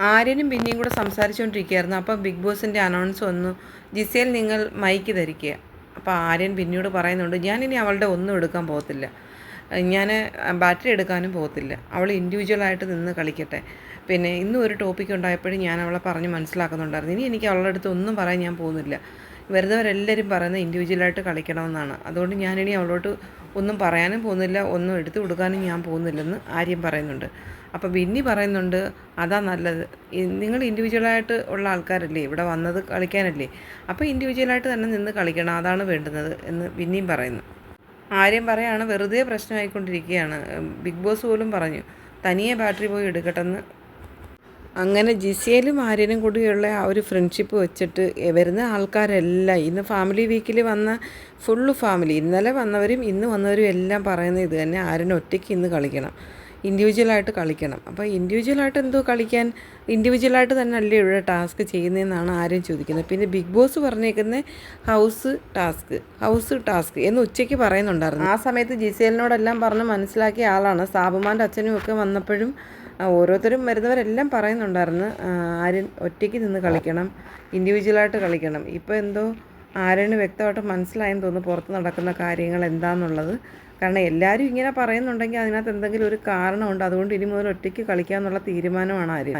ആര്യനും പിന്നെയും കൂടെ സംസാരിച്ചുകൊണ്ടിരിക്കുകയായിരുന്നു. അപ്പോൾ ബിഗ് ബോസിന്റെ അനൗൺസ് വന്നു. ജിസേൽ നിങ്ങൾ മൈക്ക് ധരിക്കുക. അപ്പോൾ ആര്യൻ പിന്നീട് പറയുന്നുണ്ട് ഞാനിനി അവളുടെ ഒന്നും എടുക്കാൻ പോകത്തില്ല. ഞാൻ ബാറ്ററി എടുക്കാനും പോകത്തില്ല. അവൾ ഇൻഡിവിജ്വലായിട്ട് നിന്ന് കളിക്കട്ടെ. പിന്നെ ഇന്നും ഒരു ടോപ്പിക് ഉണ്ടായപ്പോഴും ഞാൻ അവളെ പറഞ്ഞ് മനസ്സിലാക്കുന്നുണ്ടായിരുന്നു. ഇനി എനിക്ക് അവളുടെ അടുത്ത് ഒന്നും പറയാൻ ഞാൻ പോകുന്നില്ല. വെറുതെവരെല്ലാവരും പറയുന്നത് ഇൻഡിവിജ്വലായിട്ട് കളിക്കണമെന്നാണ്. അതുകൊണ്ട് ഞാനിനി അവളോട്ട് ഒന്നും പറയാനും പോകുന്നില്ല ഒന്നും എടുത്തു കൊടുക്കാനും ഞാൻ പോകുന്നില്ലെന്ന് ആര്യം പറയുന്നുണ്ട്. അപ്പോൾ ബിന്നി പറയുന്നുണ്ട് അതാ നല്ലത്. നിങ്ങൾ ഇൻഡിവിജ്വലായിട്ട് ഉള്ള ആൾക്കാരല്ലേ ഇവിടെ വന്നത് കളിക്കാനല്ലേ. അപ്പോൾ ഇൻഡിവിജ്വലായിട്ട് തന്നെ നിന്ന് കളിക്കണം അതാണ് വേണ്ടുന്നത് എന്ന് ബിന്നിയും പറയുന്നു. ആര്യം പറയാണ് വെറുതെ പ്രശ്നമായിക്കൊണ്ടിരിക്കുകയാണ്. ബിഗ് ബോസ് പോലും പറഞ്ഞു തനിയെ ബാറ്ററി പോയി എടുക്കട്ടെന്ന് അങ്ങനെ ജിസിയയിലും ആര്യനും കൂടിയുള്ള ആ ഒരു ഫ്രണ്ട്ഷിപ്പ് വെച്ചിട്ട് വരുന്ന ആൾക്കാരെല്ലാം ഇന്ന് ഫാമിലി വീക്കിൽ വന്ന ഫുള്ള് ഫാമിലി ഇന്നലെ വന്നവരും ഇന്ന് വന്നവരും എല്ലാം പറയുന്നത് ഇത് തന്നെ ആര്യൻ ഒറ്റയ്ക്ക് ഇന്ന് കളിക്കണം. ഇൻഡിവിജ്വലായിട്ട് കളിക്കണം. അപ്പോൾ ഇൻഡിവിജ്വലായിട്ട് എന്തോ കളിക്കാൻ ഇൻഡിവിജ്വലായിട്ട് തന്നെ അല്ലേ ഇവിടെ ടാസ്ക് ചെയ്യുന്നതെന്നാണ് ആരും ചോദിക്കുന്നത്. പിന്നെ ബിഗ് ബോസ് പറഞ്ഞേക്കുന്ന ഹൗസ് ടാസ്ക് ഹൗസ് ടാസ്ക് എന്ന് ഉച്ചയ്ക്ക് പറയുന്നുണ്ടായിരുന്നു. ആ സമയത്ത് ജിസേലിനോടെല്ലാം പറഞ്ഞ് മനസ്സിലാക്കിയ ആളാണ്. സാബുമാന്റെ അച്ഛനും ഒക്കെ വന്നപ്പോഴും ഓരോരുത്തരും വരുന്നവരെല്ലാം പറയുന്നുണ്ടായിരുന്നു ആര്യൻ ഒറ്റയ്ക്ക് നിന്ന് കളിക്കണം ഇൻഡിവിജ്വലായിട്ട് കളിക്കണം. ഇപ്പോൾ എന്തോ ആര്യന് വ്യക്തമായിട്ട് മനസ്സിലായെന്ന് തോന്നുന്നു പുറത്ത് നടക്കുന്ന കാര്യങ്ങൾ എന്താണെന്നുള്ളത് കാരണം എല്ലാവരും ഇങ്ങനെ പറയുന്നുണ്ടെങ്കിൽ അതിനകത്ത് എന്തെങ്കിലും ഒരു കാരണമുണ്ട്. അതുകൊണ്ട് ഇനി മുതൽ ഒറ്റയ്ക്ക് കളിക്കാമെന്നുള്ള തീരുമാനമാണ് ആര്യൻ.